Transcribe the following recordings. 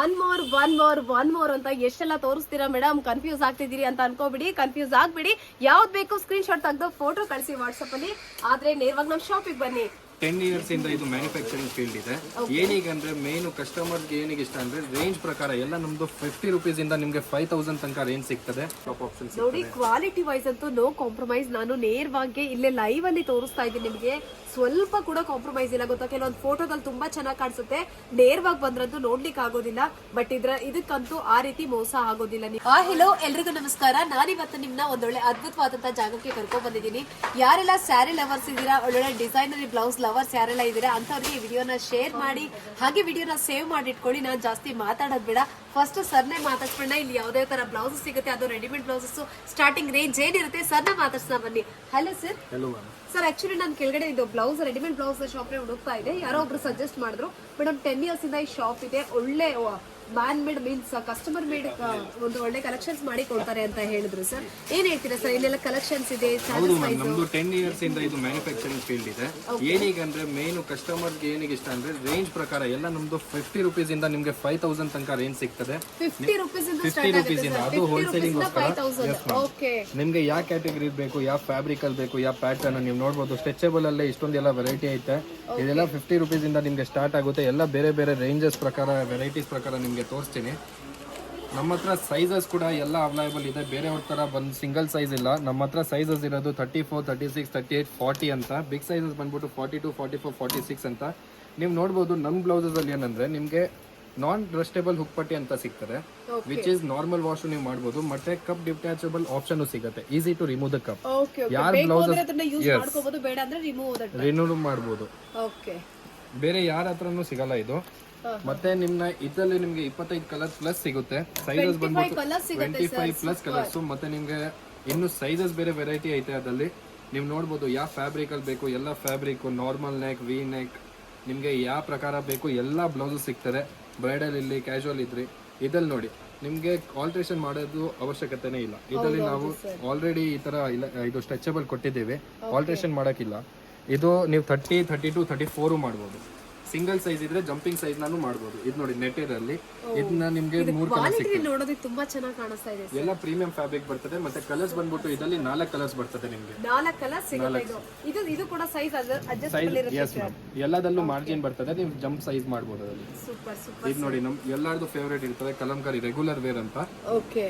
One more one more one more ಅಂತ ಎಷ್ಟೆಲ್ಲ ತೋರಿಸ್ತೀರಾ madam confuse ಆಗ್ತಿದ್ದೀರಿ ಅಂತ ಅನ್ಕೋಬಿಡಿ. ಕನ್ಫ್ಯೂಸ್ ಆಗ್ಬಿಡಿ. ಯಾವ್ದು ಬೇಕು ಸ್ಕ್ರೀನ್ ಶಾಟ್ ತೆಗೆದು ಫೋಟೋ ಕಳಿಸಿ ವಾಟ್ಸಪ್ ಅಲ್ಲಿ. ಆದ್ರೆ ನೇರವಾಗಿ ನಮ್ಮ ಶಾಪಿಗೆ ಬನ್ನಿ. ಟೆನ್ ಇಯರ್ಸ್ ಇಂದ ಇದು ಮ್ಯಾನುಫ್ಯಾಕ್ಚರಿಂಗ್ ಫೀಲ್ಡ್ ಇದೆ. ಏನೀಗ ಅಂದ್ರೆ ಮೇನ್ ಕಸ್ಟಮರ್ಗೆ ಏನಿಗೆ ಇಷ್ಟ ಅಂದ್ರೆ ರೇಂಜ್ ಪ್ರಕಾರ ಎಲ್ಲ ನಮ್ದು ಫಿಫ್ಟಿ ರುಪೀಸ್ ಇಂದ ನಿಮ್ಗೆ ಫೈವ್ ತೌಸಂಡ್ ತನಕ ರೇಂಜ್ ಸಿಗ್ತದೆ. ನೋಡಿ ಕ್ವಾಲಿಟಿ ವೈಸ್ ಅಂತೂ ನೋ ಕಾಂಪ್ರಮೈಸ್ ನಾನು ನೇರವಾಗಿ ಇಲ್ಲೇ ಲೈವ್ ಅಲ್ಲಿ ತೋರಿಸ್ತಾ ಇದ್ದೀನಿ ನಿಮಗೆ. ಸ್ವಲ್ಪ ಕೂಡ ಕಾಂಪ್ರಮೈಸ್ ಇಲ್ಲ. ಗೊತ್ತಾ? ಕೆಲವೊಂದು ಫೋಟೋದಲ್ಲಿ ತುಂಬಾ ಚೆನ್ನಾಗಿ ಕಾಣಿಸುತ್ತೆ. ನೇರವಾಗಿ ಬಂದ್ರಂತೂ ನೋಡ್ಲಿಕ್ಕೆ ಆಗೋದಿಲ್ಲ. ಬಟ್ ಇದ್ರ, ಇದಕ್ಕಂತೂ ಆ ರೀತಿ ಮೋಸ ಆಗೋದಿಲ್ಲ. ನೀವು ಆ ಹೆಲೋ ಎಲ್ರಿಗೂ ನಮಸ್ಕಾರ. ನಾನಿವತ್ತು ನಿಮ್ನ ಒಂದೊಳ್ಳೆ ಅದ್ಭುತವಾದಂತಹ ಜಾಗಕ್ಕೆ ಕರ್ಕೊಂಡ್ ಬಂದಿದ್ದೀನಿ. ಯಾರೆಲ್ಲ ಸ್ಯಾರಿ ಲವರ್ಸ್ ಇದ್ದೀರಾ? ಒಳ್ಳೊಳ್ಳೆ ಡಿಸೈನರಿ ಬ್ಲೌಸ್ ಲವರ್ಸ್ ಯಾರೆಲ್ಲ ಇದ್ದೀರಾ ಅಂತವ್ರಿಗೆ ಈ ವಿಡಿಯೋನ ಶೇರ್ ಮಾಡಿ, ಹಾಗೆ ವಿಡಿಯೋನ ಸೇವ್ ಮಾಡಿ ಇಟ್ಕೊಳ್ಳಿ ನಾನು ಜಾಸ್ತಿ ಮಾತಾಡೋದ್ ಬೇಡ. ಫಸ್ಟ್ ಸರ್ನೇ ಮಾತಾಡ್ಸ್ಬಿಡ ಇಲ್ಲಿ ಯಾವುದೇ ತರ ಬ್ಲೌಸ್ ಸಿಗುತ್ತೆ. ಅದು ರೆಡಿಮೇಡ್ ಬ್ಲೌಸಸ್ ಸ್ಟಾರ್ಟಿಂಗ್ ರೇಂಜ್ ಏನಿರುತ್ತೆ? ಸರ್ನ ಮಾತಾಡ್ಸೋಣ ಬನ್ನಿ. Hello sir hello sir actually ನಾನು ಕೆಳಗಡೆ ಇದು ಬ್ಲೌಸ್ ರೆಡಿಮೇಡ್ ಬ್ಲೌಸ್ ಶಾಪ್ ಹುಡುಕ್ತಾ ಇದೆ ಯಾರೋ ಒಬ್ರು ಸಜೆಸ್ಟ್ ಮಾಡಿದ್ರು. ಮೇಡಮ್ ಟೆನ್ ಇಯರ್ಸ್ ಇಂದ ಈ ಶಾಪ್ ಇದೆ. ಒಳ್ಳೆ man made means customer made ಒಂದು ಒಳ್ಳೆ ಕಲೆಕ್ಷನ್ಸ್ ಮಾಡಿ ಕೊಡ್ತಾರೆ ಅಂತ ಹೇಳಿದ್ರು ಸರ್ ಏನ್ ಹೇಳ್ತೀರಾ ಸರ್ ಇನ್ನೆಲ್ಲ ಕಲೆಕ್ಷನ್ಸ್ ಇದೆ ಹೌದು ಮ್ಯಾಮ್ ನಮ್ದು ಟೆನ್ ಇಯರ್ಸ್ ಇಂದ ಇದು ಮ್ಯಾನುಫ್ಯಾಕ್ಚರಿಂಗ್ ಫೀಲ್ಡ್ ಇದೆ. ಏನೀಗ ಅಂದ್ರೆ ಮೇನ್ ಕಸ್ಟಮರ್ಗೆ ಏನಿಗೆ ಇಷ್ಟ ಅಂದ್ರೆ ರೇಂಜ್ ಪ್ರಕಾರ ಎಲ್ಲ ನಮ್ದು ಫಿಫ್ಟಿ ರುಪೀಸ್ ಇಂದ ನಿಮ್ಗೆ ಫೈವ್ ತೌಸಂಡ್ ತನಕ ರೇಂಜ್ ಸಿಗ್ತದೆ. ಫಿಫ್ಟಿ ರುಪೀಸ್ ಇಂದ ಫಿಫ್ಟಿ ರುಪೀಸ್ ಇಂದ. ಅದು ಹೋಲ್ಸೇಲಿಂಗ್ ನಿಮ್ಗೆ ಯಾವ ಕ್ಯಾಟಗರಿ ಬೇಕು ಯಾವ ಫ್ಯಾಬ್ರಿಕ್ ಅಲ್ಲಿ ಬೇಕು ಯಾವ ಪ್ಯಾಟರ್ನ್ ನೀವು ನೋಡಬಹುದು ಸ್ಟ್ರೆಚಬಲ್ ಅಲ್ಲೇ ಇಷ್ಟೊಂದೆಲ್ಲ ವೆರೈಟಿ ಐತೆ. ಇದೆಲ್ಲ ಫಿಫ್ಟಿ ರುಪೀಸ್ ಇಂದ ನಿಮ್ಗೆ ಸ್ಟಾರ್ಟ್ ಆಗುತ್ತೆ. ಎಲ್ಲ ಬೇರೆ ಬೇರೆ ರೇಂಜಸ್ ಪ್ರಕಾರ ವೆರೈಟೀಸ್ ಪ್ರಕಾರ ನಿಮ್ಗೆ ತೋರಿಸ್ತೀನಿ. ನಮ್ಮ ಹತ್ರ ಸೈಜಸ್ ಕೂಡ ಎಲ್ಲ ಅವೈಲೇಬಲ್ ಇದೆ. ಬೇರೆಯವ್ರ ಥರ ಬಂದು ಸಿಂಗಲ್ ಸೈಜ್ ಇಲ್ಲ. ನಮ್ಮ ಹತ್ರ ಸೈಜಸ್ ಇರೋದು thirty four thirty six thirty eight forty ಅಂತ. ಬಿಗ್ ಸೈಜಸ್ ಬಂದ್ಬಿಟ್ಟು forty two forty four forty six ಅಂತ. ನೀವು ನೋಡ್ಬೋದು ನಮ್ಮ ಬ್ಲೌಸಸ್ ಏನಂದರೆ ನಿಮಗೆ ನಾನ್ ಡ್ರಸ್ಟೇಬಲ್ ಹುಕ್ಪಟ್ಟಿ ಅಂತ ಸಿಗ್ತದೆ. ವಿಚ್ ಇಸ್ ನಾರ್ಮಲ್ ವಾಶ್ ನೀವು ಮಾಡ್ಬೋದು. ಮತ್ತೆ ಕಪ್ ಡಿಟ್ಯಾಚಬಲ್ ಆಪ್ಷನ್ ಸಿಗುತ್ತೆ. Easy to remove the cup ಯಾರು ಬ್ಲೌಸ್ ರಿಮೂವ್ ಮಾಡಬಹುದು ಬೇರೆ ಯಾರ ಹತ್ರನೂ ಸಿಗಲ್ಲ ಇದು. ಮತ್ತೆ ನಿಮ್ನ ಇದರಲ್ಲಿ ನಿಮ್ಗೆ ಇಪ್ಪತ್ತೈದು ಕಲರ್ ಪ್ಲಸ್ ಸಿಗುತ್ತೆ. ಸೈಜಸ್ ಬಂದ್ಬಿಟ್ಟು ಟ್ವೆಂಟಿ ಫೈವ್ ಪ್ಲಸ್ ಕಲರ್ಸ್ ಮತ್ತೆ ನಿಮ್ಗೆ ಇನ್ನು ಸೈಜಸ್ ಬೇರೆ ವೆರೈಟಿ ಐತೆ ಅದರಲ್ಲಿ. ನೀವು ನೋಡ್ಬೋದು ಯಾವ ಫ್ಯಾಬ್ರಿಕ್ ಅಲ್ಲಿ ಬೇಕು ಎಲ್ಲ fabric normal neck V neck ನಿಮ್ಗೆ ಯಾವ ಪ್ರಕಾರ ಬೇಕು ಎಲ್ಲ ಬ್ಲೌಸ್ ಸಿಗ್ತದೆ. ಬ್ರೈಡಲ್ ಇಲ್ಲಿ ಕ್ಯಾಶುವಲ್ ಇದ್ರಿ ಇದಲ್ಲಿ ನೋಡಿ ನಿಮ್ಗೆ ಆಲ್ಟ್ರೇಷನ್ ಮಾಡೋದು ಅವಶ್ಯಕತೆನೇ ಇಲ್ಲ. ಇದರಲ್ಲಿ ನಾವು ಆಲ್ರೆಡಿ ಈ ತರ ಇಲ್ಲ ಇದು ಸ್ಟ್ರೆಚಬಲ್ ಕೊಟ್ಟಿದ್ದೇವೆ. ಆಲ್ಟ್ರೇಷನ್ ಮಾಡಕ್ಕಿಲ್ಲ. ಇದು ನೀವು thirty thirty two thirty four ಮಾಡ್ಬೋದು. ಸಿಂಗಲ್ ಸೈಜ್ ಇದ್ರೆ ಜಂಪಿಂಗ್ ಸೈಜ್ ನಾನು ಮಾಡ್ಬೋದು. ಇದು ನೋಡಿ ನೆಟರ್ ಅಲ್ಲಿ ಇದನ್ನ ನಿಮ್ಗೆ ಮೂರು ಕಲರ್ ಕ್ವಾಲಿಟಿ ನೋಡೋದಕ್ಕೆ ತುಂಬಾ ಚೆನ್ನಾಗಿ ಕಾಣಿಸ್ತಾ ಇದೆ ಎಲ್ಲ ಪ್ರೀಮಿಯಂ ಫ್ಯಾಬ್ರಿಕ್ ಬರ್ತದೆ ಮತ್ತೆ ಕಲರ್ಸ್ ಬಂದ್ಬಿಟ್ಟು ಇದರಲ್ಲಿ ನಾಲ್ಕು ಕಲರ್ಸ್ ಬರ್ತದೆ ನಿಮ್ಗೆ. ನಾಲ್ಕು ಕಲರ್ ಸಿಗುತ್ತೆ ಇದು. ಇದು ಕೂಡ ಸೈಜ್ ಅಡ್ಜಸ್ಟಬಲ್ ಇರುತ್ತೆ ಎಲ್ಲದಲ್ಲೂ ಮಾರ್ಜಿನ್ ಬರ್ತದೆ ನೀವು ಜಂಪ್ ಸೈಜ್ ಮಾಡಬಹುದು ಅದರಲ್ಲಿ. ಸೂಪರ್ ಸೂಪರ್ ಇದು ನೋಡಿ ನಮ್ ಎಲ್ಲಾರ್ದು ಫೇವರೇಟ್ ಇರ್ತದೆ ಕಲಂಕಾರಿ ರೆಗ್ಯುಲರ್ ವೇರ್ ಅಂತ. ಓಕೆ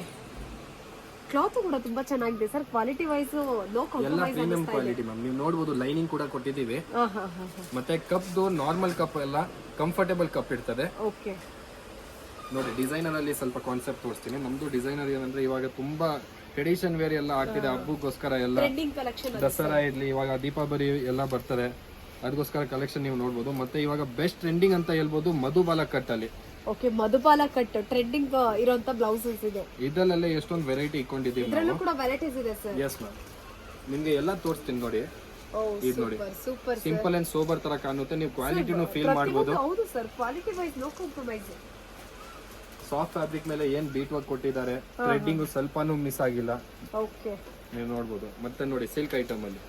ಕ್ಲಾತ್ ಕೂಡ ತುಂಬಾ ಚೆನ್ನಾಗಿದೆ ಸರ್. ಕ್ವಾಲಿಟಿ ವೈಸ್ ಲೋ ಎಲ್ಲ ಪ್ರೀಮಿಯಂ ಕ್ವಾಲಿಟಿ ಮ್ಯಾಮ್ ನೀವು ನೋಡಬಹುದು ಲೈನಿಂಗ್ ಕೂಡ ಕೊಟ್ಟಿದ್ದೀವಿ. ಹಾ ಹಾ ಹಾ ಮತ್ತೆ ಕಪ್ದು ನಾರ್ಮಲ್ ಕಪ್ ಎಲ್ಲ ಕಂಫರ್ಟೇಬಲ್ ಕಪ್ ಇರ್ತದೆ. ಓಕೆ ನೋಡಿ ಡಿಸೈನರ್ ಅಲ್ಲಿ ಸ್ವಲ್ಪ ಕಾನ್ಸೆಪ್ಟ್ ತೋರಿಸ್ತೀನಿ. ನಮ್ದು ಡಿಸೈನರ್ ಏನಂದ್ರೆ ಇವಾಗ ತುಂಬಾ ಟ್ರೆಡಿಷನ್ ವೇರ್ ಎಲ್ಲ ಆಗ್ತಿದೆ. ಹಬ್ಬಕ್ಕೋಸ್ಕರ ಎಲ್ಲ ದಸರಾ ಇರ್ಲಿ ಇವಾಗ ದೀಪಾವಳಿ ಎಲ್ಲ ಬರ್ತದೆ. ಅದಕ್ಕೋಸ್ಕರ ಕಲೆಕ್ಷನ್ ನೀವು ನೋಡ್ಬೋದು. ಮತ್ತೆ ಇವಾಗ ಬೆಸ್ಟ್ ಟ್ರೆಂಡಿಂಗ್ ಅಂತ ಹೇಳ್ಬೋದು ಮಧುಬಾಲ ಕಟ್ ಅಲ್ಲಿ ಓಕೆ ಮಧುಬಾಲ ಕಟ್ ಟ್ರೆಂಡಿಂಗ್ ಇರುವಂತ ಬ್ಲೌಸಸ್ ಇದೆ. ಇದರಲ್ಲೇ ಎಷ್ಟೊಂದು ವೆರೈಟಿ ಇಟ್ಕೊಂಡಿದ್ದೀವಿ ಇದರಲ್ಲೂ ಕೂಡ ವೆರೈಟೀಸ್ ಇದೆ ಸರ್ ಎಸ್ ಮ್ಯಾಮ್ ನಿಮಗೆ ಎಲ್ಲ ತೋರಿಸ್ತೀನಿ ನೋಡಿ. ಇದು ನೋಡಿ. Super super simple and sober ತರ ಕಾಣುತ್ತೆ. ನೀವು ಕ್ವಾಲಿಟಿನೂ ಫೀಲ್ ಮಾಡಬಹುದು ಹೌದು sir quality wise no compromise soft fabric ಮೇಲೆ ಏನ್ ಬೀಟ್ ವರ್ಕ್ ಕೊಟ್ಟಿದ್ದಾರೆ? ಥ್ರೆಡ್ಡಿಂಗ್ ಸ್ವಲ್ಪನೂ ಮಿಸ್ ಆಗಿಲ್ಲ. ಓಕೆ ನೀವು ನೋಡಬಹುದು ಮತ್ತೆ ನೋಡಿ ಸಿಲ್ಕ್ ಐಟಮ್ ಅಲ್ಲಿ.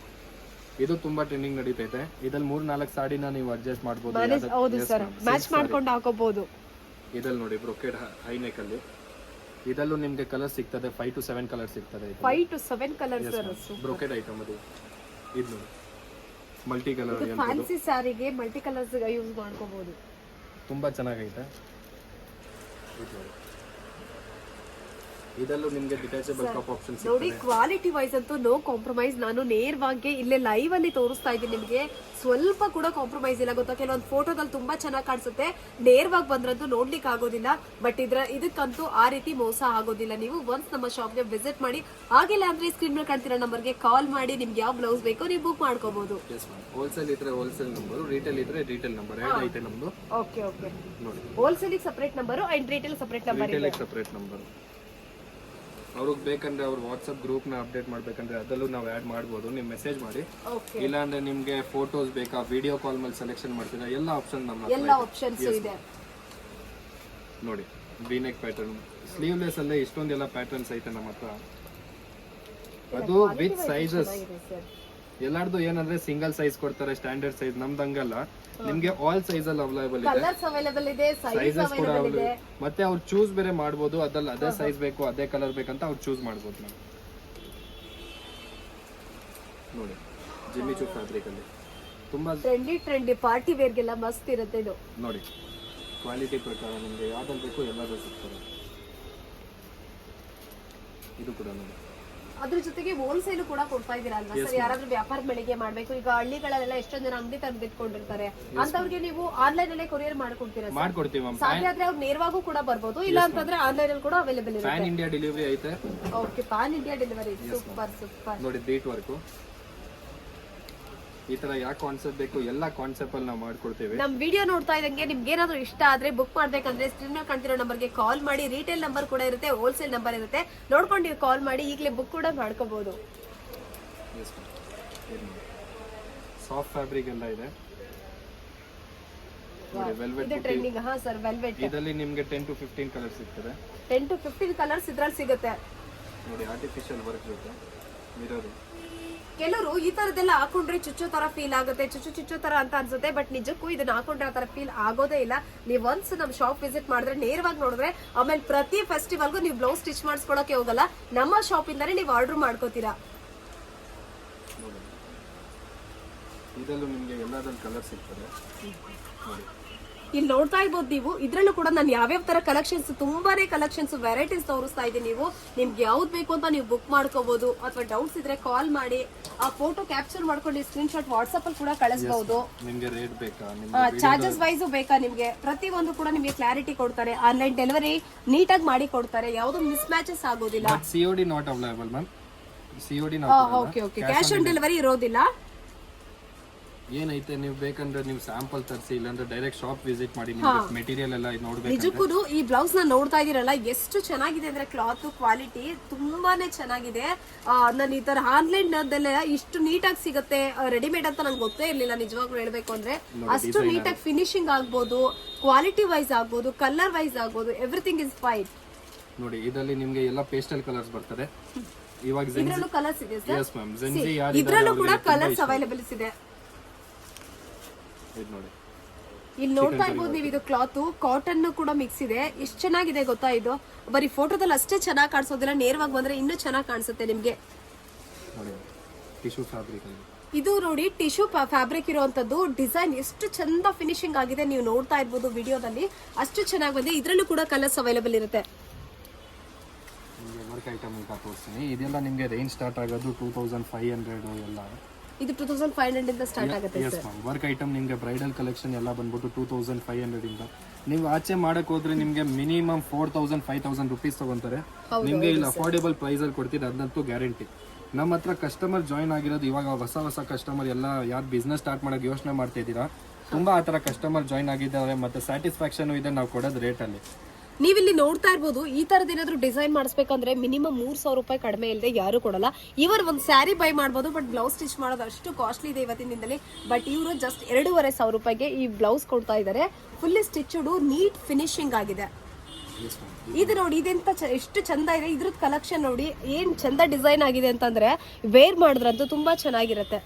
ಇದು ತುಂಬಾ ಟ್ರೆಂಡಿಂಗ್ ನಡೀತೈತೆ. ಇದ್ರಲ್ಲಿ ಮೂರ್ ನಾಲ್ಕು ಸಾಡಿನ ನೀವು ಅಡ್ಜಸ್ಟ್ ಮಾಡಬಹುದು ಹೌದು ಸರ್ ಮ್ಯಾಚ್ ಮಾಡ್ಕೊಂಡು ಹಾಕೋಬಹುದು ಇದಲ್ಲಿ ನೋಡಿ ಬ್ರೊಕೆಡ್ ಹೈ ನೆಕ್ ಅಲ್ಲಿ. ಇದಲ್ಲೂ ನಿಮಗೆ ಕಲರ್ ಸಿಗ್ತದೆ ಫೈವ್ ಟು ಸೆವೆನ್ ಕಲರ್ ಸಿಗ್ತದೆ five to seven colour sir brocade item ಅದು. ಇದು ನೋಡಿ. ಮಲ್ಟಿ ಕಲರ್ ಫ್ಯಾನ್ಸಿ ಸ್ಯಾರಿಗೆ ಮಲ್ಟಿ ಕಲರ್ಸ್ ಯೂಸ್ ಮಾಡ್ಕೋಬಹುದು ತುಂಬಾ ಚೆನ್ನಾಗೈತೆ. ಇದು ನೋಡಿ. ಇದಲ್ಲೂ ನಿಮಗೆ ಡಿಟ್ಯಾಚಬಲ್ ಆಪ್ಷನ್ ನೋಡಿ ಕ್ವಾಲಿಟಿ ವೈಸ್ ಅಂತೂ ನೋ ಕಾಂಪ್ರಮೈಸ್ ನಾನು ನೇರವಾಗಿ ಇಲ್ಲೇ ಲೈವ್ ಅಲ್ಲಿ ತೋರಿಸ್ತಾ ಇದ್ದೀನಿ ನಿಮಗೆ. ಸ್ವಲ್ಪ ಕೂಡ ಕಾಂಪ್ರಮೈಸ್ ಇಲ್ಲ ಗೊತ್ತಾ? ಕೆಲವೊಂದು ಫೋಟೋದಲ್ಲಿ ತುಂಬಾ ಚೆನ್ನಾಗಿ ಕಾಣಿಸುತ್ತೆ. ನೇರವಾಗಿ ಬಂದ್ರಂತೂ ನೋಡ್ಲಿಕ್ಕೆ ಆಗೋದಿಲ್ಲ. ಬಟ್ ಇದ್ರ ಇದಕ್ಕಂತೂ ಆ ರೀತಿ ಮೋಸ ಆಗೋದಿಲ್ಲ. ನೀವು ಒನ್ಸ್ ನಮ್ಮ ಶಾಪ್ಗೆ ವಿಸಿಟ್ ಮಾಡಿ ಆಗಿಲ್ಲ ಅಂದ್ರೆ ಸ್ಕ್ರೀನ್ ಮೇಲೆ ಕಾಣ್ತಿರೋ ನಂಬರ್ಗೆ ಕಾಲ್ ಮಾಡಿ ನಿಮ್ಗೆ ಯಾವ ಬ್ಲೌಸ್ ಬೇಕೋ ನೀವು ಬುಕ್ ಮಾಡ್ಕೋಬಹುದು ಹೋಲ್ಸೇಲ್ ಇದ್ರೆ ಹೋಲ್ಸೇಲ್ ನಂಬರ್ ರಿಟೇಲ್ ಇದ್ರೆ ರಿಟೇಲ್ ನಂಬರ್ ಐತೆ ನಮ್ದು. ಓಕೆ ಓಕೆ ನೋಡಿ. ಹೋಲ್ಸೇಲಿಗೆ separate number and retail separate number retail separate number ಅವ್ರಿಗೆ ಬೇಕಂದ್ರೆ ಅವ್ರ ವಾಟ್ಸಪ್ ಗ್ರೂಪ್ನ ಅಪ್ಡೇಟ್ ಮಾಡ್ಬೇಕಂದ್ರೆ ಅದರಲ್ಲೂ ನಾವು ಆ್ಯಡ್ ಮಾಡ್ಬೋದು. ನೀವು ಮೆಸೇಜ್ ಮಾಡಿ. ಓಕೆ ಇಲ್ಲ ಅಂದ್ರೆ ನಿಮ್ಗೆ ಫೋಟೋಸ್ ಬೇಕಾ? ವಿಡಿಯೋ ಕಾಲ್ ಮೇಲೆ ಸೆಲೆಕ್ಷನ್ ಮಾಡ್ತೀರಾ? ಎಲ್ಲ ಆಪ್ಷನ್ ನಮ್ಮ ಹತ್ರ ಎಲ್ಲ ಆಪ್ಷನ್ಸ್ ಇದೆ ಇದೆ. ನೋಡಿ ವಿನೆಕ್ ಪ್ಯಾಟರ್ನ್ ಸ್ಲೀವ್ಲೆಸ್ ಅಲ್ಲೇ ಇಷ್ಟೊಂದೆಲ್ಲ ಪ್ಯಾಟರ್ನ್ಸ್ ಐತೆ ನಮ್ಮ ಹತ್ರ. ಅದು ವಿತ್ ಸೈಜಸ್ ಎಲ್ಲಾರ್ದು ಏನಂದ್ರೆ ಸಿಂಗಲ್ ಸೈಜ್ ಕೊಡ್ತಾರೆ ಸ್ಟ್ಯಾಂಡರ್ಡ್ ಸೈಜ್ ನಮ್ದು ಹಂಗಲ್ಲ. ನಿಮ್ಗೆ ಆಲ್ ಸೈಜ್ ಅಲ್ಲಿ ಅವೈಲೇಬಲ್ ಇದೆ. ಕಲರ್ಸ್ ಅವೈಲೇಬಲ್ ಇದೆ ಸೈಜ್ ಸೈಜಸ್ ಕೂಡ ಅವೈಲೇಬಲ್ ಇದೆ. available- ಮತ್ತೆ ಅವ್ರು ಚೂಸ್ ಬೇರೆ ಮಾಡ್ಬೋದು ಅದ್ರಲ್ಲಿ ಅದೇ ಸೈಜ್ ಬೇಕು ಅದೇ ಕಲರ್ ಬೇಕಂತ ಅವ್ರು ಚೂಸ್ ಮಾಡ್ಬೋದು ನಾವು. ನೋಡಿ ಜಿಮ್ಮಿ ಚೂ ಫ್ಯಾಬ್ರಿಕ್ ಅಲ್ಲಿ. ತುಂಬಾ ಟ್ರೆಂಡಿ ಟ್ರೆಂಡಿ ಪಾರ್ಟಿ ವೇರ್ಗೆಲ್ಲ ಮಸ್ತ್ ಇರುತ್ತೆ ಇದು. ನೋಡಿ ಕ್ವಾಲಿಟಿ ಪ್ರಕಾರ ನಿಮ್ಗೆ ಯಾವ್ದು ಬೇಕು ಎಲ್ಲಾದ್ರೂ ಸಿಗ್ತದೆ. ಇದು ಕೂಡ ನೋಡಿ. ಅದ್ರ ಜೊತೆಗೆ ಹೋಲ್ಸೇಲ್ ಕೂಡ ಕೊಡ್ತಾ ಇದೀರಾ ಅಲ್ವಾ ಸರ್ ಯಾರಾದ್ರೂ ವ್ಯಾಪಾರ ಬೆಳಿಗ್ಗೆ ಮಾಡ್ಬೇಕು. ಈಗ ಹಳ್ಳಿಗಳಲ್ಲೆಲ್ಲ ಎಷ್ಟೊಂದ್ ಜನ ಅಂಗಡಿ ಇಟ್ಕೊಂಡಿರ್ತಾರೆ. ಅಂತವ್ರಿಗೆ ನೀವು ಆನ್ಲೈನ್ ಅಲ್ಲೇ ಕೊರಿಯರ್ ಮಾಡ್ಕೊಡ್ತೀರಾ? ಮಾಡ್ಕೊಡ್ತೀವಿ ಸಾಧ್ಯ ಆದ್ರೆ ಅವ್ರು ನೇರವಾಗೂ ಕೂಡ ಬರ್ಬೋದು ಇಲ್ಲ ಅಂತಂದ್ರೆ ಆನ್ಲೈನ್ ಅಲ್ಲಿ ಕೂಡ ಅವೈಲೇಬಲ್ ಇರುತ್ತೆ. ಪ್ಯಾನ್ ಇಂಡಿಯಾ ಡೆಲಿವರಿ ಐತೆ. Okay pan India delivery super super ನೋಡಿ ಬೀಟ್ ವರ್ಕು ಈ ತರ ಯಾವ ಕಾನ್ಸೆಪ್ಟ್ ಬೇಕು ಎಲ್ಲ ಕಾನ್ಸೆಪ್ಟ್ ಅಲ್ಲಿ ನಾವು ಮಾಡ್ಕೊಡ್ತೇವೆ. ನಮ್ ವಿಡಿಯೋ ನೋಡ್ತಾ ಇದ್ದಂಗೆ ನಿಮ್ಗೆ ಏನಾದ್ರು ಇಷ್ಟ ಆದ್ರೆ ಬುಕ್ ಮಾಡ್ಬೇಕಂದ್ರೆ ಸ್ಕ್ರೀನ್ ಮೇಲೆ ಕಾಣ್ತಿರೋ ನಂಬರ್ಗೆ ಕಾಲ್ ಮಾಡಿ. ರೀಟೇಲ್ ನಂಬರ್ ಕೂಡ ಇರುತ್ತೆ ಹೋಲ್ಸೇಲ್ ನಂಬರ್ ಇರುತ್ತೆ. ನೋಡ್ಕೊಂಡು ನೀವು ಕಾಲ್ ಮಾಡಿ ಈಗಲೇ ಬುಕ್ ಕೂಡ ಮಾಡ್ಕೋಬಹುದು ಸಾಫ್ಟ್ ಫ್ಯಾಬ್ರಿಕ್ ಎಲ್ಲ ಇದೆ. ನೋಡಿ ವೆಲ್ವೆಟ್ ಇದು ಟ್ರೆಂಡಿಂಗ್ ಹಾ ಸರ್ ವೆಲ್ವೆಟ್ ಇದರಲ್ಲಿ ನಿಮಗೆ ಟೆನ್ ಟು ಫಿಫ್ಟೀನ್ ಕಲರ್ ಸಿಗ್ತದೆ. ಟೆನ್ ಟು ಫಿಫ್ಟೀನ್ ಕಲರ್ಸ್ ಇದ್ರಲ್ಲಿ ಸಿಗುತ್ತೆ. ನೋಡಿ ಆರ್ಟಿಫಿಷಿಯಲ್ ವರ್ಕ್ ಇರುತ್ತೆ ಮಿರರ್ ಕೆಲವರು ಈ ತರದೆಲ್ಲ ಹಾಕೊಂಡ್ರೆ ಚುಚ್ಚೋ ತರ ಫೀಲ್ ಆಗುತ್ತೆ, ಚುಚ್ಚು ಚುಚ್ಚೋ ತರ ಅಂತ ಅನ್ಸುತ್ತೆ ಬಟ್ ನಿಜಕ್ಕೂ ಇದನ್ನ ಹಾಕೊಂಡ್ರೆ ಆ ತರ ಫೀಲ್ ಆಗೋದೇ ಇಲ್ಲ. ನೀವು ಒನ್ಸ್ ನಮ್ ಶಾಪ್ ವಿಸಿಟ್ ಮಾಡಿದ್ರೆ ನೇರವಾಗಿ ನೋಡಿದ್ರೆ, ಆಮೇಲೆ ಪ್ರತಿ ಫೆಸ್ಟಿವಲ್ಗೂ ನೀವು ಬ್ಲೌಸ್ ಸ್ಟಿಚ್ ಮಾಡಿಸ್ಕೊಳಕ್ಕೆ ಹೋಗಲ್ಲ. ನಮ್ಮ ಶಾಪ್ ಇಂದಾನೆ ನೀವು ಆರ್ಡರ್ ಮಾಡ್ಕೋತೀರಾ? ಇದರಲ್ಲೂ ನಿಮಗೆ ಎಲ್ಲಾದ್ರಲ್ಲಿ ಕಲರ್ ಸಿಗ್ತದೆ. ಇಲ್ಲಿ ನೋಡ್ತಾ ಇರ್ಬೋದು ನೀವು. ಇದ್ರಲ್ಲೂ ಕೂಡ ನಾನು ಯಾವ್ಯಾವ ತರ ಕಲೆಕ್ಷನ್ಸ್ ತುಂಬಾನೇ ಕಲೆಕ್ಷನ್ಸ್ ವೆರೈಟೀಸ್ ತೋರಿಸ್ತಾ ಇದ್ದೀನಿ ನೀವು. ನಿಮ್ಗೆ ಯಾವ್ದು ಬೇಕು ಅಂತ ನೀವು ಬುಕ್ ಮಾಡ್ಕೋಬಹುದು ಅಥವಾ ಡೌಟ್ಸ್ ಇದ್ರೆ ಕಾಲ್ ಮಾಡಿ. ಆ ಫೋಟೋ ಕ್ಯಾಪ್ಚರ್ ಮಾಡ್ಕೊಂಡು ಸ್ಕ್ರೀನ್ ಶಾಟ್ ವಾಟ್ಸ್ಆಪ್ ಅಲ್ಲಿ ಕೂಡ ಕಳಿಸಬಹುದು ಚಾರ್ಜಸ್ ವೈಸ್ ಬೇಕಾ? ನಿಮ್ಗೆ ಪ್ರತಿ ಒಂದು ಕೂಡ ನಿಮ್ಗೆ ಕ್ಲಾರಿಟಿ ಕೊಡ್ತಾರೆ. ಆನ್ಲೈನ್ ಡೆಲಿವರಿ ನೀಟಾಗಿ ಮಾಡಿ ಕೊಡ್ತಾರೆ. ಯಾವ್ದು ಮಿಸ್ ಮ್ಯಾಚಸ್ ಆಗೋದಿಲ್ಲ but C O D not available ma'am COD okay okay cash on delivery ಇರೋದಿಲ್ಲ. ಏನೈತೆ ನೀವು ಬೇಕಂದ್ರೆ ನೀವು ಸ್ಯಾಂಪಲ್ ತರಿಸಿ ಇಲ್ಲಾಂದ್ರೆ ಡೈರೆಕ್ಟ್ ಶಾಪ್ ವಿಸಿಟ್ ಮಾಡಿ ನಿಮ್ಗೆ ಮೆಟೀರಿಯಲ್ ಎಲ್ಲ ನೋಡ್ಬೇಕು ನಿಜಕ್ಕೂ ಈ ಬ್ಲೌಸ್ನ ನೋಡ್ತಾ ಇದೀರಲ್ಲ ಎಷ್ಟು ಚೆನ್ನಾಗಿದೆ ಅಂದ್ರೆ ಕ್ಲಾತ್ ಕ್ವಾಲಿಟಿ ತುಂಬಾನೇ ಚೆನ್ನಾಗಿದೆ. ನಾನು ಈ ತರ ಆನ್ಲೈನ್ ಇಷ್ಟು ನೀಟಾಗಿ ಸಿಗುತ್ತೆ ರೆಡಿಮೇಡ್ ಅಂತ ನಂಗೆ ಗೊತ್ತೇ ಇರ್ಲಿಲ್ಲ ನಿಜವಾಗ್ಲೂ ಹೇಳ್ಬೇಕು ಅಂದ್ರೆ. ಅಷ್ಟು ನೀಟಾಗಿ ಫಿನಿಶಿಂಗ್ ಆಗ್ಬೋದು ಕ್ವಾಲಿಟಿ ವೈಸ್ ಆಗ್ಬೋದು ಕಲರ್ ವೈಸ್ ಆಗ್ಬೋದು ಎವ್ರಿಥಿಂಗ್ ಇಸ್ ಫೈನ್ ನೋಡಿ ಇದರಲ್ಲಿ ನಿಮ್ಗೆ ಎಲ್ಲ ಪೇಸ್ಟಲ್ ಕಲರ್ಸ್ ಬರ್ತದೆ. ಇವಾಗ ಕಲರ್ಸ್ ಇದೆ ಇದ್ರಲ್ಲೂ ಕೂಡ ಕಲರ್ಸ್ ಅವೈಲೇಬಲ್ಸ್ ಇದೆ. ಇದು ನೋಡಿ. ಇಲ್ಲಿ ನೋಡ್ತಾ ಇರ್ಬೋದು ನೀವು ಇದು ಕ್ಲಾತ್ ಕಾಟನ್ ಕೂಡ ಮಿಕ್ಸ್ ಇದೆ. ಎಷ್ಟು ಚೆನ್ನಾಗಿದೆ ಗೊತ್ತಾ ಇದು? ಬರೀ ಫೋಟೋದಲ್ಲಿ ಅಷ್ಟೇ ಚೆನ್ನಾಗಿ ಕಾಣಿಸೋದಿಲ್ಲ ನೇರವಾಗಿ ಬಂದ್ರೆ ಇನ್ನೂ ಚೆನ್ನಾಗಿ ಕಾಣಿಸುತ್ತೆ ನಿಮ್ಗೆ. ನೋಡಿ ಟಿಶ್ಯೂ ಫ್ಯಾಬ್ರಿಕ್ ಇದು ನೋಡಿ ಟಿಶ್ಯೂ ಫ್ಯಾಬ್ರಿಕ್ ಇರುವಂತದ್ದು. ಡಿಸೈನ್ ಎಷ್ಟು ಚಂದ ಫಿನಿಶಿಂಗ್ ಆಗಿದೆ ನೀವು ನೋಡ್ತಾ ಇರ್ಬೋದು ವಿಡಿಯೋದಲ್ಲಿ. ಅಷ್ಟು ಚೆನ್ನಾಗಿ ಬಂದಿದೆ. ಇದ್ರಲ್ಲೂ ಕೂಡ ಕಲರ್ಸ್ ಅವೈಲೇಬಲ್ ಇರುತ್ತೆ. ವರ್ಕ್ ಐಟಮ್ ಅಂತ ತೋರಿಸ್ತೀನಿ. ಇದೆಲ್ಲ ನಿಮಗೆ ರೇಂಜ್ ಸ್ಟಾರ್ಟ್ ಆಗೋದು ಟೂ ತೌಸಂಡ್ ಫೈವ್ ಹಂಡ್ರೆಡ್ ಎಲ್ಲ. ಇದು ಟೂ ತೌಸಂಡ್ ಫೈವ್ ಹಂಡ್ರೆಡ್ ಇಂದ ಸ್ಟಾರ್ಟ್ ಆಗುತ್ತೆ ಎಸ್ ಮ್ಯಾಮ್ ವರ್ಕ್ ಐಟಮ್ ನಿಮಗೆ ಬ್ರೈಡಲ್ ಕಲೆಕ್ಷನ್ ಎಲ್ಲ ಬಂದ್ಬಿಟ್ಟು ಟೂ ತೌಸಂಡ್ ಫೈವ್ ಹಂಡ್ರೆಡ್ ಇಂದ. ನೀವು ಆಚೆ ಮಾಡಕ್ ಹೋದ್ರೆ ನಿಮಗೆ minimum four thousand five thousand rupees ತಗೊಂತಾರೆ. ನಿಮಗೆ ಇಲ್ಲಿ ಅಫೋರ್ಡೆಬಲ್ ಪ್ರೈಸ್ ಅಲ್ಲಿ ಕೊಡ್ತೀರಿ ಅದಂತೂ ಗ್ಯಾರಂಟಿ ನಮ್ಮ ಹತ್ರ ಕಸ್ಟಮರ್ ಜಾಯ್ನ್ ಆಗಿರೋದು ಇವಾಗ ಹೊಸ ಹೊಸ ಕಸ್ಟಮರ್ ಎಲ್ಲ ಯಾರು ಬಿಸ್ನೆಸ್ ಸ್ಟಾರ್ಟ್ ಮಾಡೋಕೆ ಯೋಚನೆ ಮಾಡ್ತಾ ಇದ್ದೀರಾ ತುಂಬಾ ಆ ಥರ ಕಸ್ಟಮರ್ ಜಾಯ್ನ್ ಆಗಿದ್ದಾರೆ ಮತ್ತೆ ಸ್ಯಾಟಿಸ್ಫ್ಯಾಕ್ಷನ್ ಇದೆ ನಾವು ಕೊಡೋದು ರೇಟಲ್ಲಿ ನೀವಿಲ್ಲಿ ನೋಡ್ತಾ ಇರ್ಬೋದು ಈ ತರದ ಏನಾದ್ರು ಡಿಸೈನ್ ಮಾಡಿಸ್ಬೇಕಂದ್ರೆ ಮಿನಿಮಮ್ ಮೂರ್ ಸಾವಿರ ರೂಪಾಯಿ ಕಡಿಮೆ ಇಲ್ಲದೆ ಯಾರು ಕೊಡಲ್ಲ. ಇವರು ಒಂದು ಸ್ಯಾರಿ ಬೈ ಮಾಡ್ಬೋದು ಬಟ್ ಬ್ಲೌಸ್ ಸ್ಟಿಚ್ ಮಾಡೋದು ಅಷ್ಟು ಕಾಸ್ಟ್ಲಿ ಇದೆ ಇವತ್ತಿನ ದಿನದಲ್ಲಿ ಬಟ್ ಇವರು ಜಸ್ಟ್ ಎರಡೂವರೆ ಸಾವಿರ ರೂಪಾಯಿಗೆ ಈ ಬ್ಲೌಸ್ ಕೊಡ್ತಾ ಇದ್ದಾರೆ ಫುಲ್ಲಿ ಸ್ಟಿಚ್ಡ್ ನೀಟ್ ಫಿನಿಶಿಂಗ್ ಆಗಿದೆ. ಇದು ನೋಡಿ ಇದೆಂತ ಎಷ್ಟು ಚಂದ ಇದೆ. ಇದ್ರದ್ದು ಕಲೆಕ್ಷನ್ ನೋಡಿ ಏನ್ ಚಂದ ಡಿಸೈನ್ ಆಗಿದೆ ಅಂತಂದ್ರೆ ವೇರ್ ಮಾಡಿದ್ರಂತೂ ತುಂಬಾ ಚೆನ್ನಾಗಿರುತ್ತೆ.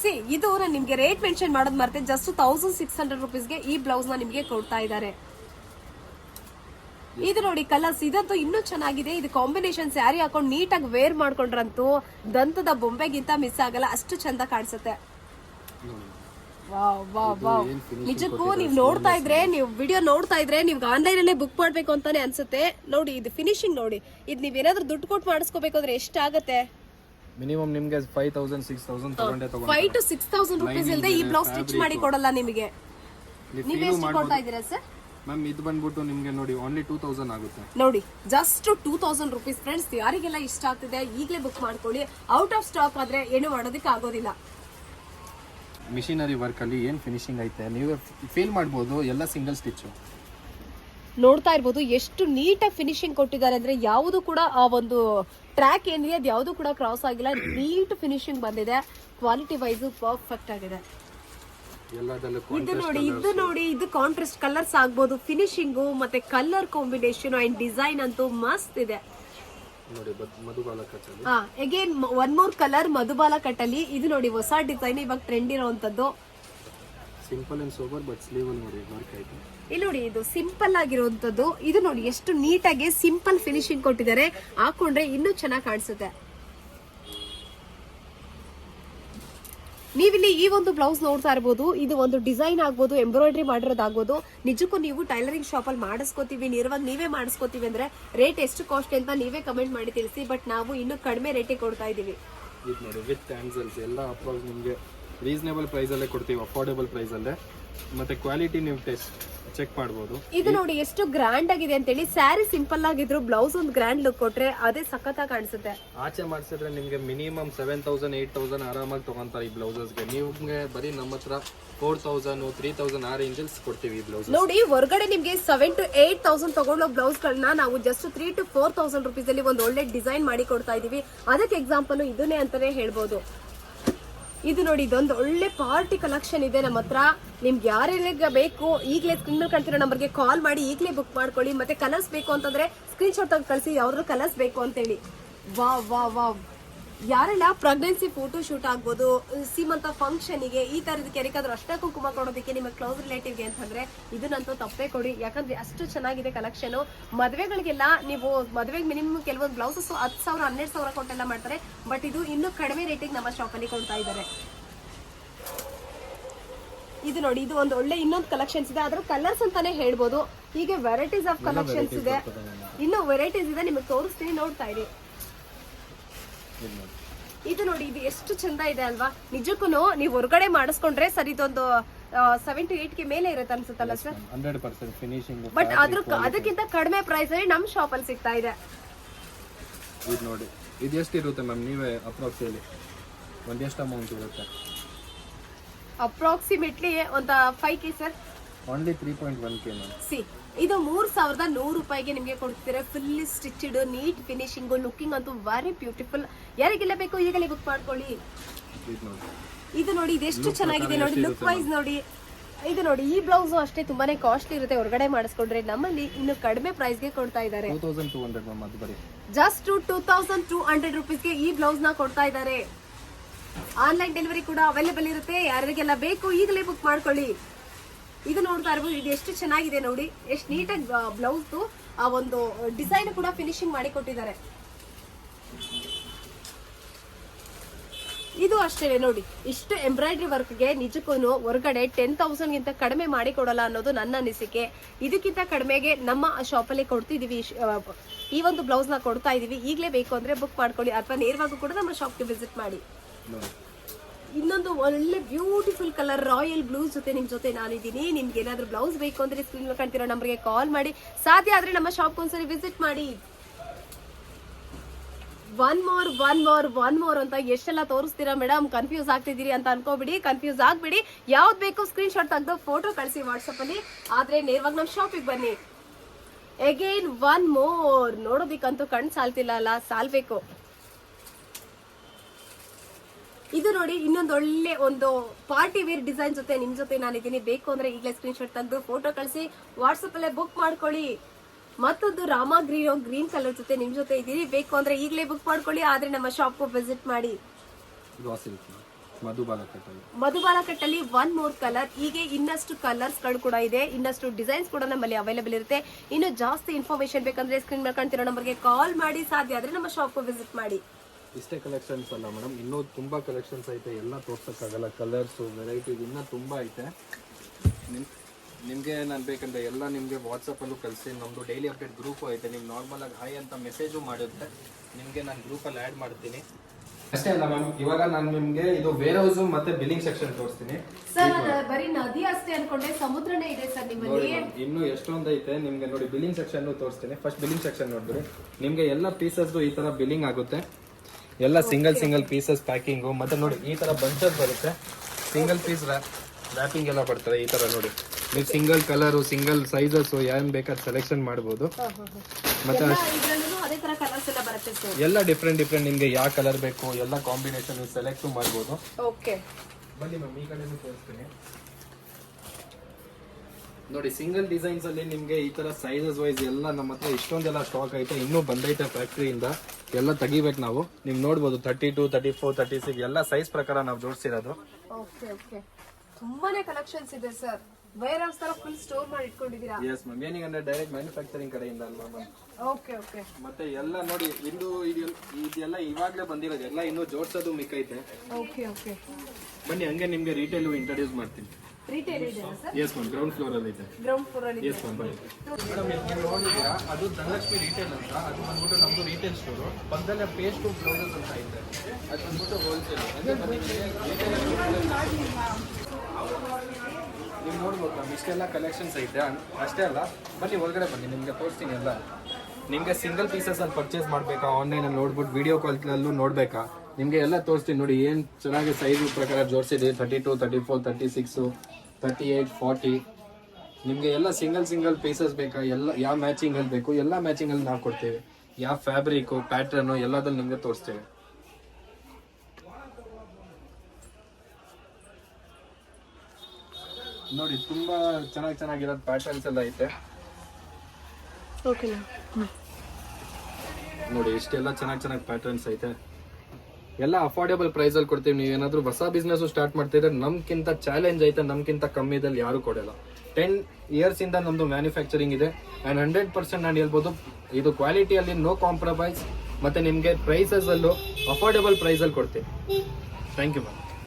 ಸಿ ಇದು ನಾನು ನಿಮ್ಗೆ ರೇಟ್ ಮೆನ್ಷನ್ ಮಾಡೋದು ಮರ್ತೆ ಜಸ್ಟ್ ತೌಸಂಡ್ ಸಿಕ್ಸ್ ಹಂಡ್ರೆಡ್ ರುಪೀಸ್ಗೆ ಈ ಬ್ಲೌಸ್ನ ನಿಮ್ಗೆ ಕೊಡ್ತಾ ಇದ್ದಾರೆ. ಇದು ನೋಡಿ ಕಲರ್ಸ್ ಇದಂತೂ ಇನ್ನೂ ಚೆನ್ನಾಗಿದೆ. ಇದು ಕಾಂಬಿನೇಷನ್ ಸ್ಯಾರಿ ಹಾಕೊಂಡು ನೀಟಾಗಿ ವೇರ್ ಮಾಡ್ಕೊಂಡ್ರಂತೂ ದಂತದ ಬೊಂಬೆಗಿಂತ ಮಿಸ್ ಆಗಲ್ಲ. ಅಷ್ಟು ಚಂದ ಕಾಣಿಸುತ್ತೆ. ನಿಜಕ್ಕೂ ನೀವು ನೋಡ್ತಾ ಇದ್ರೆ ನೀವು ವಿಡಿಯೋ ನೋಡ್ತಾ ಇದ್ರೆ ನೀವು ಆನ್ಲೈನ್ ಅಲ್ಲೇ ಬುಕ್ ಮಾಡ್ಬೇಕು ಅಂತಾನೆ ಅನ್ಸುತ್ತೆ. ನೋಡಿ ಇದು ಫಿನಿಶಿಂಗ್ ನೋಡಿ. ಇದು ನೀವ್ ಏನಾದ್ರೂ ದುಡ್ಡು ಕೊಟ್ಟು ಮಾಡಿಸ್ಕೋಬೇಕಾದ್ರೆ ಎಷ್ಟಾಗತ್ತೆ ಮಿನಿಮಮ್ ನಿಮಗೆ ಫೈವ್ ತೌಸಂಡ್ ಸಿಕ್ಸ್ ತೌಸಂಡ್ ತಗೊಂಡೆ ತಗೊಂಡು five to six thousand rupees ಇಲ್ಲದೆ ಈ ಬ್ಲೌಸ್ ಸ್ಟಿಚ್ ಮಾಡಿ ಕೊಡಲ್ಲ ನಿಮಗೆ. ನೀವೇ ನೀವ್ ಎಷ್ಟು ಕೊಡ್ತಾ ಇದ್ದೀರಾ ಸರ್ ಮ್ಯಾಮ್ ಇದು ಬಂದ್ಬಿಟ್ಟು ನಿಮಗೆ ನೋಡಿ ಓನ್ಲಿ ಟೂ ತೌಸಂಡ್ ಆಗುತ್ತೆ. ನೋಡಿ just two thousand rupees friends ಯಾರಿಗೆಲ್ಲ ಇಷ್ಟ ಆಗ್ತಿದೆ ಈಗಲೇ ಬುಕ್ ಮಾಡ್ಕೊಳ್ಳಿ. ಔಟ್ ಆಫ್ ಸ್ಟಾಕ್ ಆದ್ರೆ ಏನು ಮಾಡೋದಕ್ಕೆ ಆಗೋದಿಲ್ಲ. ಮಿಷಿನರಿ ವರ್ಕಲ್ಲಿ ಏನು ಫಿನಿಶಿಂಗ್ ಐತೆ? ನೀವೇ ಫೀಲ್ ಮಾಡ್ಬೋದು ಎಲ್ಲ ಸಿಂಗಲ್ ಸ್ಟಿಚ್ ನೋಡ್ತಾ ಇರ್ಬೋದು ಎಷ್ಟು ನೀಟಾಗಿ ಫಿನಿಶಿಂಗ್ ಕೊಟ್ಟಿದ್ದಾರೆ ಅಂದ್ರೆ ಯಾವುದು ಕೂಡ ಆ ಒಂದು ಟ್ರ್ಯಾಕ್ ಏನಿದೆ ಅದು ಯಾವುದು ಕೂಡ ಕ್ರಾಸ್ ಆಗಿಲ್ಲ. ನೀಟ್ ಫಿನಿಶಿಂಗ್ ಬಂದಿದೆ. ಕ್ವಾಲಿಟಿ ವೈಸು ಪರ್ಫೆಕ್ಟ್ ಆಗಿದೆ. ಇದು ನೋಡಿ ಇದು ನೋಡಿ ಇದು ಕಾಂಟ್ರಾಸ್ಟ್ ಕಲರ್ಸ್ ಆಗ್ಬೋದು. ಫಿನಿಶಿಂಗು ಮತ್ತೆ ಕಲರ್ ಕಾಂಬಿನೇಷನ್ ಅಂಡ್ ಡಿಸೈನ್ ಅಂತೂ ಮಸ್ತ್ ಇದೆ. Again one more colour Madhubala ಕಟ್ಟಲ್ಲಿ ಇದು ನೋಡಿ ಹೊಸ ಡಿಸೈನ್ ಇವಾಗ trend ಇರೋವಂಥದ್ದು simple and sober but sleeve ಅಲ್ಲಿ ನೋಡಿ ವರ್ಕ್ ಆಯ್ತು. ಇಲ್ಲಿ ನೋಡಿ ಇದು ಸಿಂಪಲ್ ಆಗಿರುವಂತದ್ದು ಇದು ನೋಡಿ ಎಷ್ಟು ನೀಟಾಗಿ ಸಿಂಪಲ್ ಫಿನಿಶಿಂಗ್ ಕೊಟ್ಟಿದ್ದಾರೆ. ಹಾಕೊಂಡ್ರೆ ಇನ್ನೂ ಚೆನ್ನಾಗಿ ಕಾಣಿಸುತ್ತೆ. ನೀವಿಲ್ಲಿ ಈ ಒಂದು ಬ್ಲೌಸ್ ನೋಡ್ತಾ ಇರ್ಬೋದು, ಇದು ಒಂದು ಡಿಸೈನ್ ಆಗ್ಬೋದು, ಎಂಬ್ರಾಯ್ಡ್ರಿ ಮಾಡಿರೋದಾಗ್ಬೋದು. ನಿಜಕ್ಕೂ ನೀವು ಟೈಲರಿಂಗ್ ಶಾಪ್ ಅಲ್ಲಿ ಮಾಡಿಸ್ಕೋತೀವಿ, ನೇರವಾಗಿ ನೀವೇ ಮಾಡಿಸ್ಕೋತೀವಿ ಅಂದ್ರೆ ರೇಟ್ ಎಷ್ಟು ಕಾಸ್ಟ್ ಅಂತ ನೀವೇ ಕಮೆಂಟ್ ಮಾಡಿ ತಿಳಿಸಿ ಬಟ್ ನಾವು ಇನ್ನೂ ಕಡಿಮೆ ರೇಟಿಗೆ ಕೊಡ್ತಾ ಇದೀವಿ. ಇದು ನೋಡಿ ವಿತ್ ಆ್ಯನ್ಸಲ್ಸ್ ಎಲ್ಲ ಅಪ್ರಾಕ್ಸ್ ನಿಮಗೆ ರೀಸನೇಬಲ್ ಪ್ರೈಸಲ್ಲೇ ಕೊಡ್ತೀವಿ ಅಫೋರ್ಡೆಬಲ್ ಪ್ರೈಸಲ್ಲೇ ಮತ್ತು ಕ್ವಾಲಿಟಿ ನೀವು ಟೆಸ್ಟ್ ಚೆಕ್ ಮಾಡಬಹುದು ಇದು ನೋಡಿ ಎಷ್ಟು ಗ್ರ್ಯಾಂಡ್ ಆಗಿದೆ ಅಂತ ಹೇಳಿ ಸ್ಯಾರಿ ಸಿಂಪಲ್ ಆಗಿದ್ರು ಬ್ಲೌಸ್ ಒಂದು ಗ್ರ್ಯಾಂಡ್ ಲುಕ್ ಕೊಟ್ರೆ ಅದೇ ಸಖತ್ತಾಗಿ ಕಾಣಿಸುತ್ತೆ. ಆಚೆ ಮಾಡಿಸಿದ್ರೆ ನಿಮಗೆ minimum seven thousand eight thousand ಆರಾಮಾಗಿ ತಗೊಂತಾರೆ ಈ ಬ್ಲೌಸಸ್ಗೆ ನಿಮ್ಗೆ ಬರೀ ನಮ್ಮ ಹತ್ರ ಫೋರ್ ತೌಸಂಡ್ ತ್ರೀ ತೌಸಂಡ್ ಆ ರೇಂಜಲ್ಸ್ ಕೊಡ್ತೀವಿ ಈ ಬ್ಲೌಸ್ ನೋಡಿ ಹೊರಗಡೆ ನಿಮ್ಗೆ ಸೆವೆನ್ ಟು ಏಟ್ ತೌಸಂಡ್ ತಗೊಂಡೋ ಬ್ಲೌಸ್ ಗಳನ್ನ ನಾವು just three to four thousand rupees ಅಲ್ಲಿ ಒಂದು ಒಳ್ಳೆ ಡಿಸೈನ್ ಮಾಡಿ ಕೊಡ್ತಾ ಇದೀವಿ. ಅದಕ್ಕೆ ಎಕ್ಸಾಂಪಲ್ ಇದನ್ನೇ ಅಂತಾನೆ ಹೇಳ್ಬೋದು. ಇದು ನೋಡಿ, ಇದೊಂದು ಒಳ್ಳೆ ಪಾರ್ಟಿ ಕಲೆಕ್ಷನ್ ಇದೆ ನಮ್ಮ ಹತ್ರ. ನಿಮ್ಗೆ ಯಾರೆಲ್ಲ ಬೇಕು, ಈಗಲೇ ಸ್ಕ್ರೀನ್ ಮೇಲೆ ಕಾಣ್ತಿರೋ ನಂಬರ್ಗೆ ಕಾಲ್ ಮಾಡಿ, ಈಗಲೇ ಬುಕ್ ಮಾಡ್ಕೊಳ್ಳಿ. ಮತ್ತೆ ಕಲರ್ಸ್ ಬೇಕು ಅಂತಂದ್ರೆ ಸ್ಕ್ರೀನ್ ಶಾಟ್ ತೆಗೆದು ಕಳಿಸಿ ಯಾವ್ದಾದ್ರು ಕಲರ್ಸ್ ಬೇಕು ಅಂತೇಳಿ. ವಾ ವಾ ವಾ. ಯಾರೆಲ್ಲ ಪ್ರೆಗ್ನೆನ್ಸಿ ಫೋಟೋ ಶೂಟ್ ಆಗ್ಬೋದು ಸೀಮಂತ ಫಂಕ್ಷನ್ಗೆ ಈ ತರದ ಯಾರಿಗಾದ್ರೂ ಅಷ್ಟೇ ಕುಂಕುಮ ಕೊಡೋದಕ್ಕೆ ನಿಮ್ಮ ಕ್ಲೋಸ್ ರಿಲೇಟಿವ್ಗೆ ಅಂತಂದ್ರೆ ಇದನ್ನಂತೂ ತಪ್ಪೇ ಕೊಡಿ. ಯಾಕಂದ್ರೆ ಅಷ್ಟು ಚೆನ್ನಾಗಿದೆ ಕಲೆಕ್ಷನ್ ಮದುವೆಗಳಿಗೆಲ್ಲ ನೀವು ಮದುವೆಗೆ ಮಿನಿಮಮ್ ಕೆಲವೊಂದು ಬ್ಲೌಸಸ್ ಹತ್ತು ಸಾವಿರ ಹನ್ನೆರಡು ಸಾವಿರ ಕೊಟ್ಟೆಲ್ಲ ಮಾಡ್ತಾರೆ. ಬಟ್ ಇದು ಇನ್ನೂ ಕಡಿಮೆ ರೇಟಿಗೆ ನಮ್ಮ ಶಾಪಲ್ಲಿ ಕೊಡ್ತಾ ಇದ್ದಾರೆ. ಇದು ನೋಡಿ ಇದು ಒಂದು ಒಳ್ಳೆ ಇನ್ನೊಂದು ಕಲೆಕ್ಷನ್ಸ್ ಇದೆ. ಅದರ ಕಲರ್ಸ್ ಅಂತಾನೆ ಹೇಳ್ಬೋದು. ಹೀಗೆ ವೆರೈಟೀಸ್ ಆಫ್ ಕಲೆಕ್ಷನ್ಸ್ ಇದೆ. ಇನ್ನು ವೆರೈಟೀಸ್ ಇದೆ ನಿಮಗೆ ತೋರಿಸ್ತೀನಿ ನೋಡ್ತಾ ಇರಿ. ಇದು ನೋಡಿ ಇದು ಎಷ್ಟು ಚಂದ ಇದೆ ಅಲ್ವಾ? ನಿಜಕ್ಕೂ ನೀವು ಹೊರಗಡೆ ಮಾಡಿಸ್ಕೊಂಡ್ರೆ ಸರ್ ಇದೊಂದು ಸೆವೆನ್ ಟು ಏಟ್ಗೆ ಮೇಲೆ ಇರುತ್ತೆ ಅನ್ಸುತ್ತಲ್ಲ sir hundred percent finishing but ಅದ್ರ ಅದಕ್ಕಿಂತ ಕಡಿಮೆ ಪ್ರೈಸ್ ಅಲ್ಲಿ ನಮ್ ಶಾಪ್ ಅಲ್ಲಿ ಸಿಗ್ತಾ ಇದೆ. ಇದು ನೋಡಿ ಇದು ಎಷ್ಟಿರುತ್ತೆ ಮ್ಯಾಮ್ ನೀವೇ ಅಪ್ರಾಕ್ಸ್ ಹೇಳಿ. ಒಂದು ಎಷ್ಟು ಅಮೌಂಟ್ ಇರುತ್ತೆ? ಅಪ್ರಾಕ್ಸಿಮೇಟ್ಲಿ ಒಂದು five K sir only three point one K ma'am C. ಇದು ಮೂರ್ ಸಾವಿರದ ನೂರು ರೂಪಾಯಿಗೆ ನಿಮಗೆ ಕೊಡ್ತಿದ್ದಾರೆ. Full stitched neat finishing looking ಅಂತೂ ವೆರಿ ಬ್ಯೂಟಿಫುಲ್ ಯಾರಿಗೆಲ್ಲ ಬೇಕು ಈಗಲೇ ಬುಕ್ ಮಾಡ್ಕೊಳ್ಳಿ. ಇದು ನೋಡಿ ಇದು ನೋಡಿ ಇದೆಷ್ಟು ಚೆನ್ನಾಗಿದೆ ನೋಡಿ ಲುಕ್ ವೈಸ್ ನೋಡಿ. ಇದು ನೋಡಿ ಈ ಬ್ಲೌಸ್ ಅಷ್ಟೇ ತುಂಬಾನೇ ಕಾಸ್ಟ್ಲಿ ಇರುತ್ತೆ ಹೊರಗಡೆ ಮಾಡಿಸ್ಕೊಂಡ್ರೆ. ನಮ್ಮಲ್ಲಿ ಇನ್ನು ಕಡಿಮೆ ಪ್ರೈಸ್ಗೆ ಕೊಡ್ತಾ ಇದ್ದಾರೆ. Just two thousand two hundred ರುಪೀಸ್ಗೆ ಈ ಬ್ಲೌಸ್ನ ಕೊಡ್ತಾ ಇದ್ದಾರೆ. ಆನ್ಲೈನ್ ಡೆಲಿವರಿ ಕೂಡ ಅವೈಲೇಬಲ್ ಇರುತ್ತೆ. ಯಾರಿಗೆಲ್ಲ ಬೇಕು ಈಗಲೇ ಬುಕ್ ಮಾಡ್ಕೊಳ್ಳಿ. ಇದು ನೋಡ್ತಾ ಇರ್ಬೋದು ಇದು ಎಷ್ಟು ಚೆನ್ನಾಗಿದೆ ನೋಡಿ. ಎಷ್ಟು ನೀಟಾಗಿ ಬ್ಲೌಸ್ ಆ ಒಂದು ಡಿಸೈನ್ ಕೂಡ ಫಿನಿಶಿಂಗ್ ಮಾಡಿ ಕೊಟ್ಟಿದ್ದಾರೆ. ಇದು ಅಷ್ಟೇ ನೋಡಿ ಇಷ್ಟು ಎಂಬ್ರಾಯ್ಡ್ರಿ ವರ್ಕ್ಗೆ ನಿಜಕ್ಕೂ ಹೊರಗಡೆ ಟೆನ್ ಗಿಂತ ಕಡಿಮೆ ಮಾಡಿ ಕೊಡಲ್ಲ ಅನ್ನೋದು ನನ್ನ ಅನಿಸಿಕೆ. ಇದಕ್ಕಿಂತ ಕಡಿಮೆಗೆ ನಮ್ಮ ಶಾಪಲ್ಲಿ ಆ, ಈ ಒಂದು ಬ್ಲೌಸ್ನ ಕೊಡ್ತಾ ಇದೀವಿ. ಈಗಲೇ ಬೇಕು ಅಂದ್ರೆ ಬುಕ್ ಮಾಡ್ಕೊಳ್ಳಿ ಅಥವಾ ನೇರವಾಗೂ ಕೂಡ ನಮ್ಮ ಶಾಪ್ಗೆ ವಿಸಿಟ್ ಮಾಡಿ. ಇನ್ನೊಂದು ಒಳ್ಳೆ ಬ್ಯೂಟಿಫುಲ್ ಕಲರ್ ರಾಯಲ್ ಬ್ಲೂ ಜೊತೆ ನಿಮ್ ಜೊತೆ ನಾನಿದ್ದೀನಿ. ನಿಮ್ಗೆ ಏನಾದ್ರೂ ಬ್ಲೌಸ್ ಬೇಕು ಅಂದ್ರೆ ಸ್ಕ್ರೀನ್ ಕಾಣ್ತಿರೋ ನಂಬರ್ಗೆ ಕಾಲ್ ಮಾಡಿ. ಸಾಧ್ಯ ಆದ್ರೆ ನಮ್ಮ ಶಾಪ್ ಒಂದ್ಸರಿ ವಿಸಿಟ್ ಮಾಡಿ. One more one more one more ಅಂತ ಎಷ್ಟೆಲ್ಲ ತೋರಿಸ್ತೀರಾ ಮೇಡಮ್ ಕನ್ಫ್ಯೂಸ್ ಆಗ್ತಿದ್ದೀರಿ ಅಂತ ಅನ್ಕೋಬಿಡಿ. ಕನ್ಫ್ಯೂಸ್ ಆಗ್ಬಿಡಿ. ಯಾವ್ದು ಬೇಕು ಸ್ಕ್ರೀನ್ ಶಾಟ್ ತೆಗೆದು ಫೋಟೋ ಕಳಿಸಿ ವಾಟ್ಸಪ್ಪಲ್ಲಿ ಆದ್ರೆ ನೇರವಾಗಿ ನಮ್ಮ ಶಾಪಿಗೆ ಬನ್ನಿ. ಎಗೈನ್ ಒನ್ ಮೋರ್ ನೋಡೋದಿಕ್ಕಂತೂ ಕಣ್ಣು ಸಾಲ್ತಿಲ್ಲ ಅಲ್ಲ? ಸಾಲ್ಬೇಕು. ಇದು ನೋಡಿ ಇನ್ನೊಂದು ಒಳ್ಳೆ ಒಂದು ಪಾರ್ಟಿ ವೇರ್ ಡಿಸೈನ್ ಜೊತೆ ನಿಮ್ ಜೊತೆ ನಾನಿದ್ದೀನಿ. ಬೇಕು ಅಂದ್ರೆ ಈಗಲೇ ಸ್ಕ್ರೀನ್ ಶಾಟ್ ತೆಗೆದು ಫೋಟೋ ಕಳಿಸಿ ವಾಟ್ಸಪ್ ಅಲ್ಲೇ ಬುಕ್ ಮಾಡ್ಕೊಳ್ಳಿ. ಮತ್ತೊಂದು ರಾಮ ಗ್ರೀನ್ ಗ್ರೀನ್ ಕಲರ್ ಜೊತೆ ನಿಮ್ ಜೊತೆ ಇದ್ದೀನಿ. ಬೇಕು ಅಂದ್ರೆ ಈಗಲೇ ಬುಕ್ ಮಾಡ್ಕೊಳ್ಳಿ ಆದ್ರೆ ನಮ್ಮ ಶಾಪ್ ವಿಸಿಟ್ ಮಾಡಿ. ಮಧುಬಾಲ ಕಟ್ಟಲ್ಲಿ ಒನ್ ಮೋರ್ ಕಲರ್ ಹೀಗೆ ಇನ್ನಷ್ಟು ಕಲರ್ಸ್ಗಳು ಕೂಡ ಇದೆ. ಇನ್ನಷ್ಟು ಡಿಸೈನ್ಸ್ ಕೂಡ ನಮ್ಮಲ್ಲಿ ಅವೈಲೇಬಲ್ ಇರುತ್ತೆ. ಇನ್ನು ಜಾಸ್ತಿ ಇನ್ಫಾರ್ಮೇಶನ್ ಬೇಕಂದ್ರೆ ಸ್ಕ್ರೀನ್ ಮೇಲೆ ಕಾಣ್ತಿರೋ ನಂಬರ್ಗೆ ಕಾಲ್ ಮಾಡಿ. ಸಾಧ್ಯ ಆದ್ರೆ ನಮ್ಮ ಶಾಪ್ ವಿಸಿಟ್ ಮಾಡಿ. ಇಷ್ಟೇ ಕಲೆಕ್ಷನ್ಸ್ ಅಲ್ಲ ಮೇಡಮ್ ಇನ್ನೂ ತುಂಬ ಕಲೆಕ್ಷನ್ಸ್ ಐತೆ. ಎಲ್ಲ ತೋರ್ಸೋಕ್ಕಾಗಲ್ಲ. ಕಲರ್ಸು ವೆರೈಟೀಸ್ ಇನ್ನೂ ತುಂಬ ಐತೆ. ನಿಮ್ಮ ನಿಮಗೆ ನಾನು ಬೇಕಂದ್ರೆ ಎಲ್ಲ ನಿಮಗೆ ವಾಟ್ಸಪ್ಪಲ್ಲೂ ಕಳಿಸಿ ನಮ್ಮದು ಡೈಲಿ ಅಪ್ಡೇಟ್ ಗ್ರೂಪು ಐತೆ. ನೀವು ನಾರ್ಮಲಾಗಿ ಹಾಯ್ ಅಂತ ಮೆಸೇಜು ಮಾಡುತ್ತೆ ನಿಮಗೆ ನಾನು ಗ್ರೂಪಲ್ಲಿ ಆ್ಯಡ್ ಮಾಡ್ತೀನಿ. ಅಷ್ಟೇ ಅಲ್ಲ ಮ್ಯಾಮ್ ಇವಾಗ ನಾನು ನಿಮಗೆ ಇದು ವೇರ್ ಹೌಸು ಮತ್ತೆ ಬಿಲ್ಲಿಂಗ್ ಸೆಕ್ಷನ್ ತೋರಿಸ್ತೀನಿ. ಸರ್ ಬರೀ ನದಿ ಅಷ್ಟೇ ಅನ್ಕೊಂಡೆ. ಸಮುದ್ರನೇ ಇದೆ ಸರ್ ನಿಮ್ಮಲ್ಲಿ. ಇನ್ನು ಎಷ್ಟೊಂದು ಐತೆ. ನಿಮ್ಗೆ ನೋಡಿ ಬಿಲ್ಲಿಂಗ್ ಸೆಕ್ಷನ್ ತೋರಿಸ್ತೀನಿ. ಫಸ್ಟ್ ಬಿಲ್ಲಿಂಗ್ ಸೆಕ್ಷನ್ ನೋಡಿದ್ರಿ ನಿಮ್ಗೆ ಎಲ್ಲ ಪೀಸಸ್ ಈ ತರ ಬಿಲ್ಲಿಂಗ್ ಆಗುತ್ತೆ. ಎಲ್ಲ ಸಿಂಗಲ್ ಸಿಂಗಲ್ ಪೀಸಸ್ ಪ್ಯಾಕಿಂಗು ಮತ್ತೆ ನೋಡಿ ಈ ತರ ಬಂಚಸ್ ಬರುತ್ತೆ. ಸಿಂಗಲ್ ಪೀಸ್ ರ್ಯಾಪಿಂಗ್ ಎಲ್ಲ ಬರ್ತಾರೆ ಈ ತರ ನೋಡಿ. ನೀವು ಸಿಂಗಲ್ ಕಲರು ಸಿಂಗಲ್ ಸೈಜಸ್ ಏನ್ ಬೇಕಾದ್ರೆ ಸೆಲೆಕ್ಷನ್ ಮಾಡ್ಬೋದು. ಮತ್ತೆ ಎಲ್ಲ ಡಿಫ್ರೆಂಟ್ ಡಿಫ್ರೆಂಟ್ ನಿಮ್ಗೆ ಯಾವ ಕಲರ್ ಬೇಕು ಎಲ್ಲ ಕಾಂಬಿನೇಷನ್ ಸೆಲೆಕ್ಟ್ ಮಾಡ್ಬೋದು. ಓಕೆ ಬನ್ನಿ ಮ್ಯಾಮ್ ಈ ಕಡೆನೂ ತೋರಿಸ್ತೀನಿ. ನೋಡಿ ಸಿಂಗಲ್ ಡಿಸೈನ್ಸ್ ಅಲ್ಲಿ ನಿಮ್ಗೆ ಈ ತರ ಸೈಜಸ್ ವೈಸ್ ಎಲ್ಲ ನಮ್ಮ ಹತ್ರ ಇಷ್ಟೊಂದೆಲ್ಲ ಸ್ಟಾಕ್ ಐತೆ. ಇನ್ನೂ ಬಂದೈತೆ ಫ್ಯಾಕ್ಟ್ರಿಯಿಂದ ಎಲ್ಲ ತೆಗಿಬೇಕು ನಾವು. ನಿಮ್ಗೆ ನೋಡ್ಬೋದು thirty two thirty four thirty six ಎಲ್ಲ ಸೈಜ್ ಪ್ರಕಾರ ನಾವು ಜೋಡಿಸಿರೋದು. ಓಕೆ ಓಕೆ ತುಂಬಾನೇ ಕಲೆಕ್ಷನ್ಸ್ ಇದೆ ಸರ್ ವೇರ್ ಹೌಸ್ ತರ ಫುಲ್ ಸ್ಟೋರ್ ಮಾಡಿ ಇಟ್ಕೊಂಡಿದ್ದೀರಾ? ಎಸ್ ಮ್ಯಾಮ್ ಏನಿಗೆ ಅಂದ್ರೆ ಡೈರೆಕ್ಟ್ ಮ್ಯಾನುಫ್ಯಾಕ್ಚರಿಂಗ್ ಕಡೆಯಿಂದ ಅಲ್ವಾ ಮ್ಯಾಮ್ ಓಕೆ ಓಕೆ ಮತ್ತೆ ಎಲ್ಲ ನೋಡಿ ಇಂದು ಇದು ಇದೆಲ್ಲ ಇವಾಗಲೇ ಬಂದಿರೋದು. ಎಲ್ಲ ಇನ್ನೂ ಜೋಡಿಸೋದು ಮಿಕ್ಕೈತೆ. ಓಕೆ ಓಕೆ ಬನ್ನಿ ಹಂಗೆ ನಿಮಗೆ ರಿಟೇಲ್ ಇಂಟ್ರೊಡ್ಯೂಸ್ ಮಾಡ್ತೀನಿ. ರಿಟೇಲ್ ಇದೆ sir? Yes ma'am ground floor ಅಲ್ಲಿ ಇದೆ. ಗ್ರೌಂಡ್ ಫ್ಲೋರ್ ಅಲ್ಲಿ ಎಸ್ ಮ್ಯಾಮ್ ಬನ್ನಿ ಮೇಡಮ್ ನೀವು ನೋಡಿದ್ದೀರಾ? ಅದು ಧನಲಕ್ಷ್ಮಿ ರಿಟೇಲ್ ಅಂತ. ಅದು ಬಂದ್ಬಿಟ್ಟು ನಮ್ದು ರಿಟೇಲ್ ಸ್ಟೋರು ಪಕ್ಕದಲ್ಲೇ ಪೇಸ್ಟು ಬ್ಲೌಸಸ್ ಅಂತ ಇದೆ. ಅದು ಬಂದ್ಬಿಟ್ಟು ಹೋಲ್ಸೇಲ್ ನೀವು ನೋಡ್ಬೋದು ಮ್ಯಾಮ್ ಇಷ್ಟೆಲ್ಲ ಕಲೆಕ್ಷನ್ಸ್ ಐತೆ ಅಷ್ಟೇ ಅಲ್ಲ. ಬನ್ನಿ ಒಳಗಡೆ ಬನ್ನಿ. ನಿಮಗೆ ತೋರಿಸ್ತೀನಿ ಎಲ್ಲ. ನಿಮಗೆ ಸಿಂಗಲ್ ಪೀಸಸ್ ಅಲ್ಲಿ ಪರ್ಚೇಸ್ ಮಾಡಬೇಕಾ? ಆನ್ಲೈನಲ್ಲಿ ನೋಡ್ಬಿಟ್ಟು ವಿಡಿಯೋ ಕಾಲ್ನಲ್ಲೂ ನೋಡಬೇಕಾ? ನಿಮಗೆ ಎಲ್ಲ ತೋರಿಸ್ತೀನಿ ನೋಡಿ ಏನು ಚೆನ್ನಾಗಿ ಸೈಜ್ ಪ್ರಕಾರ ಜೋಡಿಸಿದೆ thirty two thirty four thirty six thirty eight forty ನಿಮಗೆ ಎಲ್ಲ ಸಿಂಗಲ್ ಸಿಂಗಲ್ ಪೀಸಸ್ ಬೇಕಾ? ಎಲ್ಲ ಯಾವ ಮ್ಯಾಚಿಂಗ್ ಅಲ್ಲಿ ಬೇಕು? ಎಲ್ಲ ಮ್ಯಾಚಿಂಗಲ್ಲಿ ನಾವು ಕೊಡ್ತೇವೆ. ಯಾವ ಫ್ಯಾಬ್ರಿಕು ಪ್ಯಾಟ್ರನ್ನು ಎಲ್ಲದನ್ನು ನಿಮಗೆ ತೋರಿಸ್ತೇವೆ. ನೋಡಿ ತುಂಬಾ ಚೆನ್ನಾಗಿ ಚೆನ್ನಾಗಿರೋದು ಪ್ಯಾಟರ್ನ್ಸ್ ಎಲ್ಲ ಐತೆ. ಓಕೆ ನೋಡಿ ಇಷ್ಟೆಲ್ಲ ಚೆನ್ನಾಗಿ ಚೆನ್ನಾಗಿ ಪ್ಯಾಟರ್ನ್ಸ್ ಐತೆ. ಎಲ್ಲ ಅಫೋರ್ಡೆಬಲ್ ಪ್ರೈಸ್ ಅಲ್ಲಿ ಕೊಡ್ತೀವಿ. ನೀವು ಏನಾದರೂ ಹೊಸ ಬಿಸ್ನೆಸ್ ಸ್ಟಾರ್ಟ್ ಮಾಡ್ತಿದ್ರೆ ನಮ್ಗಿಂತ ಚಾಲೆಂಜ್ ಐತೆ ನಮ್ಗಿಂತ ಕಮ್ಮಿದಲ್ಲಿ ಯಾರು ಕೊಡಲ್ಲ. ಟೆನ್ ಇಯರ್ಸ್ ಇಂದ ನಮ್ದು ಮ್ಯಾನುಫ್ಯಾಕ್ಚರಿಂಗ್ ಇದೆ. ಅಂಡ್ ಹಂಡ್ರೆಡ್ ಪರ್ಸೆಂಟ್ ನಾನು ಹೇಳ್ಬೋದು, ಇದು ಕ್ವಾಲಿಟಿಯಲ್ಲಿ ನೋ ಕಾಂಪ್ರಮೈಸ್ ಮತ್ತೆ ನಿಮಗೆ ಪ್ರೈಸಸ್ ಅಲ್ಲೂ ಅಫೋರ್ಡೆಬಲ್ ಪ್ರೈಸ್ ಅಲ್ಲಿ ಕೊಡ್ತೀವಿ ಥ್ಯಾಂಕ್ ಯು ಮ್ಯಾಮ್